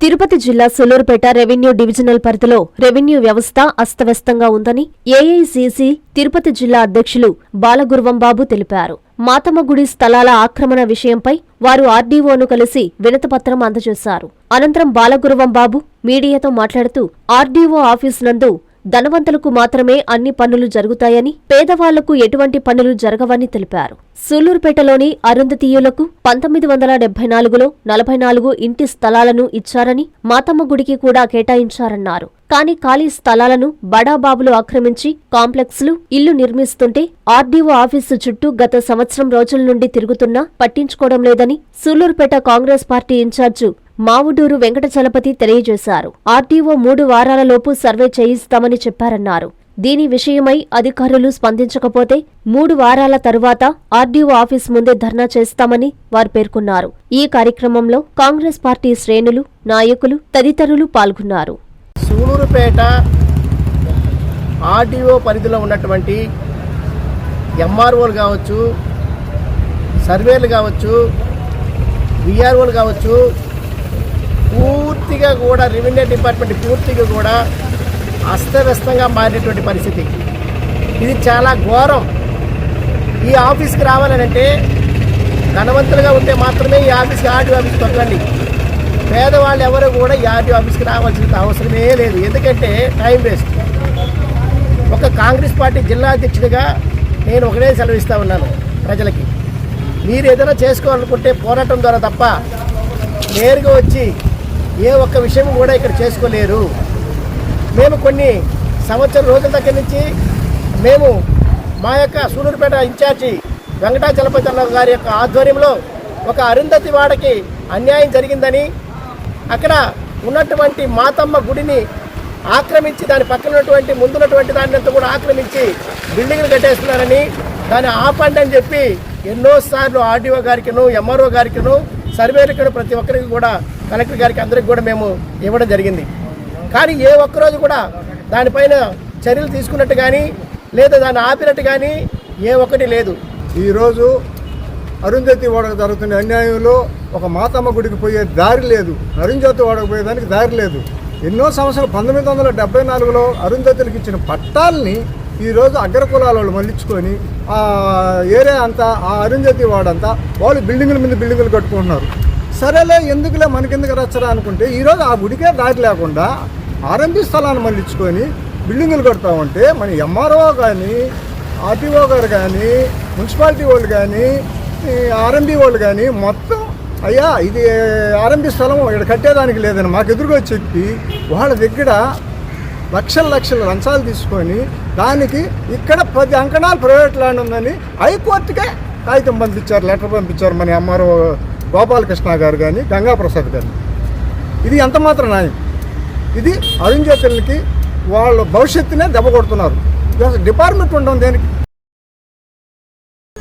తిరుపతి జిల్లా Sullurpeta revenue divisional పరిధిలో revenue వ్యవస్థ అస్తవ్యస్తంగా ఉందని ఏఐసీసీ తిరుపతి జిల్లా అధ్యక్షులు బాలగుర్వంబాబు తెలిపారు. మాతమ్మగుడి స్థలాల ఆక్రమణ విషయంపై వారు ఆర్డీఓను కలిసి వినతపత్రం అందజేశారు. అనంతరం బాలగుర్వంబాబు మీడియాతో మాట్లాడుతూ ఆర్డీఓ ఆఫీస్ నందు ధనవంతులకు మాత్రమే అన్ని పనులు జరుగుతాయని పేదవాళ్ళకు ఎటువంటి పనులు జరగవని తెలిపారు. సూళ్ళూరుపేటలోని అరుంధతీయులకు పంతొమ్మిది వందల డెబ్బై నాలుగులో నలభై నాలుగు ఇంటి స్థలాలను ఇచ్చారని మాతమ్మ గుడికి కూడా కేటాయించారన్నారు. కానీ ఖాళీ స్థలాలను బడాబాబులు ఆక్రమించి కాంప్లెక్స్లు ఇల్లు నిర్మిస్తుంటే ఆర్డీఓ ఆఫీసు చుట్టూ గత సంవత్సరం రోజుల నుండి తిరుగుతున్నా పట్టించుకోవడం లేదని Sullurpeta Congress party incharge Mavuduru Venkatachalapathi తెలియజేశారు. ఆర్టీఓ మూడు వారాలలోపు సర్వే చేయిస్తామని చెప్పారన్నారు. దీని విషయమై అధికారులు స్పందించకపోతే మూడు వారాల తరువాత ఆర్డీఓ ఆఫీస్ ముందే ధర్నా చేస్తామని వారు పేర్కొన్నారు. ఈ కార్యక్రమంలో కాంగ్రెస్ పార్టీ శ్రేణులు నాయకులు తదితరులు పాల్గొన్నారు. సూలూరుపేట ఆర్డీఓ పరిధిలో ఉన్నటువంటి ఎంఆర్ఓలు కావచ్చు సర్వేలు కావచ్చు విఆర్ఓలు కావచ్చు పూర్తిగా కూడా రెవెన్యూ డిపార్ట్మెంట్ పూర్తిగా కూడా అస్తవ్యస్తంగా మారినటువంటి పరిస్థితి. ఇది చాలా ఘోరం. ఈ ఆఫీస్కి రావాలనంటే ధనవంతులుగా ఉంటే మాత్రమే ఈ ఆఫీస్కి ఆర్డీఓ ఆఫీస్కి తొక్కండి. పేదవాళ్ళు ఎవరు కూడా ఈ ఆర్డీఓ ఆఫీస్కి రావాల్సిన అవసరమే లేదు. ఎందుకంటే టైం వేస్ట్. ఒక కాంగ్రెస్ పార్టీ జిల్లా అధ్యక్షుడిగా నేను ఒకటే సెలవిస్తూ ఉన్నాను ప్రజలకి. మీరు ఏదైనా చేసుకోవాలనుకుంటే పోరాటం ద్వారా తప్ప నేరుగా వచ్చి ఏ ఒక్క విషయం కూడా ఇక్కడ చేసుకోలేరు. మేము కొన్ని సంవత్సరం రోజుల దగ్గర నుంచి మేము మా యొక్క సూలూరుపేట ఇన్ఛార్జి వెంకటాచలపతి అన్న గారి యొక్క ఆధ్వర్యంలో ఒక అరుంధతి వాడకి అన్యాయం జరిగిందని అక్కడ ఉన్నటువంటి మాతమ్మ గుడిని ఆక్రమించి దాని పక్కన ఉన్నటువంటి ముందున్నటువంటి దాన్ని అంతా కూడా ఆక్రమించి బిల్డింగ్లు కట్టేస్తున్నారని దాన్ని ఆపండి అని చెప్పి ఎన్నోసార్లు ఆర్డీఓ గారికిను ఎంఆర్ఓ గారికిను సర్వేలకి ప్రతి ఒక్కరికి కూడా కలెక్టర్ గారికి అందరికి కూడా మేము ఇవ్వడం జరిగింది. కానీ ఏ ఒక్కరోజు కూడా దానిపైన చర్యలు తీసుకున్నట్టు కానీ లేదా దాన్ని ఆపినట్టు కానీ ఏ ఒక్కటి లేదు. ఈరోజు అరుంధతి ఓడకు జరుగుతున్న అన్యాయంలో ఒక మాతమ్మ గుడికి పోయే దారి లేదు. అరుంధతి ఓడకు పోయేదానికి దారి లేదు. ఎన్నో సంవత్సరాలు పంతొమ్మిది వందల డెబ్బై నాలుగులో అరుంధతులకు ఇచ్చిన పట్టాల్ని ఈరోజు అగ్రకులాల వాళ్ళు మళ్ళించుకొని ఆ ఏరియా అంతా ఆ అరుంధతి వాడంతా వాళ్ళు బిల్డింగుల మీద బిల్డింగులు కట్టుకుంటున్నారు. సరేలే ఎందుకులే మనకెందుకు రచ్చరా అనుకుంటే ఈరోజు ఆ గుడికే దారి లేకుండా ఆర్ఎంపీ స్థలాన్ని మళ్ళించుకొని బిల్డింగులు కడతా ఉంటే మన ఎంఆర్ఓ కానీ ఆర్టీఓ గారు కానీ మున్సిపాలిటీ వాళ్ళు కానీ ఆర్ఎంబీ వాళ్ళు కానీ మొత్తం అయ్యా ఇది ఆర్ఎంబీ స్థలం ఇక్కడ కట్టేదానికి లేదని మాకు ఎదురుగా చెప్పి వాళ్ళ దగ్గర లక్షల లక్షల లంచాలు తీసుకొని దానికి ఇక్కడ పది అంకణాలు ప్రైవేట్ ల్యాండ్ ఉందని హైకోర్టుకే కాగితం పంపించారు లెటర్ పంపించారు మన ఎంఆర్ఓ గోపాలకృష్ణ గారు కానీ గంగాప్రసాద్ గారు. ఇది ఎంత మాత్రం న్యాయం? ఇది అరుణ్జతులకి వాళ్ళ భవిష్యత్తునే దెబ్బ కొడుతున్నారు. డిపార్ట్మెంట్ ఉండడం దేనికి?